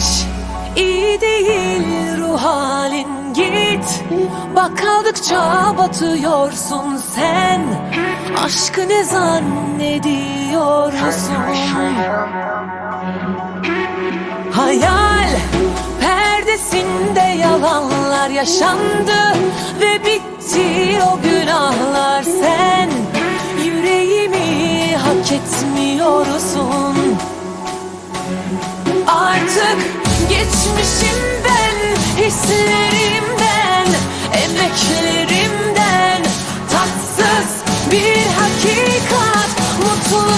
hiç iyi değil ruh halin. Git Bak kaldıkça batıyorsun sen. Aşkı ne zannediyorsun? Hayal perdesinde yalanlar yaşandı Ve bitti o günahlar sen. Yüreğimi hak etmiyorsun Geçmişim ben hislerimden Emeklerimden Tatsız bir hakikat Mutlu